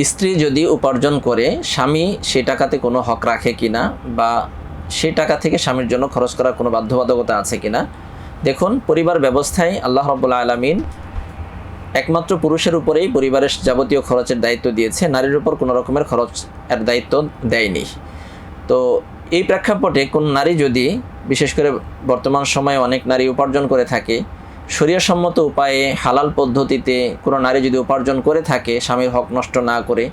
স্ত্রী যদি উপার্জন করে, স্বামী সে টাকাতে কোনো হক রাখে কিনা বা সে টাকা থেকে স্বামীর জন্য খরচ করার কোনো বাধ্যবাধকতা আছে কিনা? দেখুন, পরিবার ব্যবস্থায় আল্লাহ রব্বুল্লা আলমিন একমাত্র পুরুষের উপরেই পরিবারের যাবতীয় খরচের দায়িত্ব দিয়েছে। নারীর উপর কোনো রকমের খরচ এর দায়িত্ব দেয়নি। তো এই প্রেক্ষাপটে কোন নারী যদি, বিশেষ করে বর্তমান সময়ে অনেক নারী উপার্জন করে থাকে শরীয়সম্মত উপায়ে হালাল পদ্ধতিতে কোনো নারী যদি উপার্জন করে থাকে, স্বামীর হক নষ্ট না করে,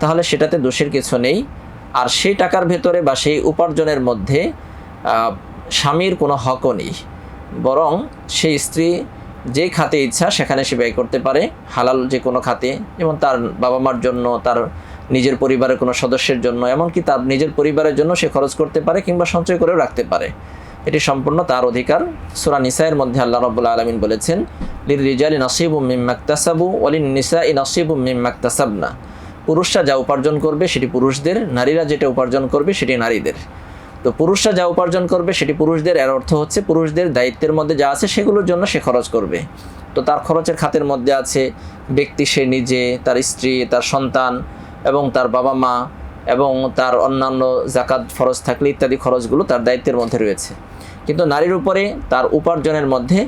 তাহলে সেটাতে দোষের কিছু নেই। আর সেই টাকার ভেতরে বা সেই উপার্জনের মধ্যে স্বামীর কোনো হকও নেই। বরং সেই স্ত্রী যে খাতে ইচ্ছা, সেখানে সে ব্যয় করতে পারে, হালাল যে কোনো খাতে যেমন তার বাবা মার জন্য, তার নিজের পরিবারের কোনো সদস্যের জন্য, এমনকি তার নিজের পরিবারের জন্য সে খরচ করতে পারে কিংবা সঞ্চয় করেও রাখতে পারে। এটি সম্পূর্ণ তার অধিকার। সুরা নিসাইয়ের মধ্যে আল্লাহ রবুল্লা আলমিন বলেছেন লির রিজালি নসিবু মিম্মাক্তাসাবু অলিন নিসা ই নসিবু মিম্মাক্তাসাবনা পুরুষরা যা উপার্জন করবে সেটি পুরুষদের, নারীরা যেটা উপার্জন করবে সেটি নারীদের। তো পুরুষরা যা উপার্জন করবে সেটি পুরুষদের, এর অর্থ হচ্ছে পুরুষদের দায়িত্বের মধ্যে যা আছে সেগুলোর জন্য সে খরচ করবে। তো তার খরচের খাতের মধ্যে আছে ব্যক্তি সে নিজে, তার স্ত্রী, তার সন্তান এবং তার বাবা মা এবং তার অন্যান্য জাকাত ফরজ থাকলে ইত্যাদি খরচগুলো তার দায়িত্বের মধ্যে রয়েছে। কিন্তু নারীর উপরে তার উপার্জনের মধ্যে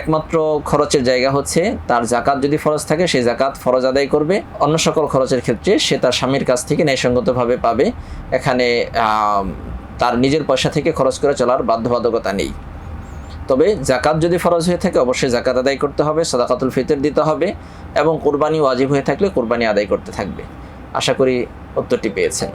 একমাত্র খরচের জায়গা হচ্ছে, তার জাকাত যদি ফরজ থাকে সেই জাকাত ফরজ আদায় করবে। অন্য সকল খরচের ক্ষেত্রে সে তার স্বামীর কাছ থেকে ন্যায়সঙ্গতভাবে পাবে। এখানে তার নিজের পয়সা থেকে খরচ করে চলার বাধ্যবাধকতা নেই। তবে জাকাত যদি ফরজ হয়ে থাকে, অবশ্যই জাকাত আদায় করতে হবে, সদাকাতুল ফিতর দিতে হবে এবং কোরবানি ওয়াজিব হয়ে থাকলে কোরবানি আদায় করতে থাকবে। আশা করি উত্তরটি পেয়েছেন।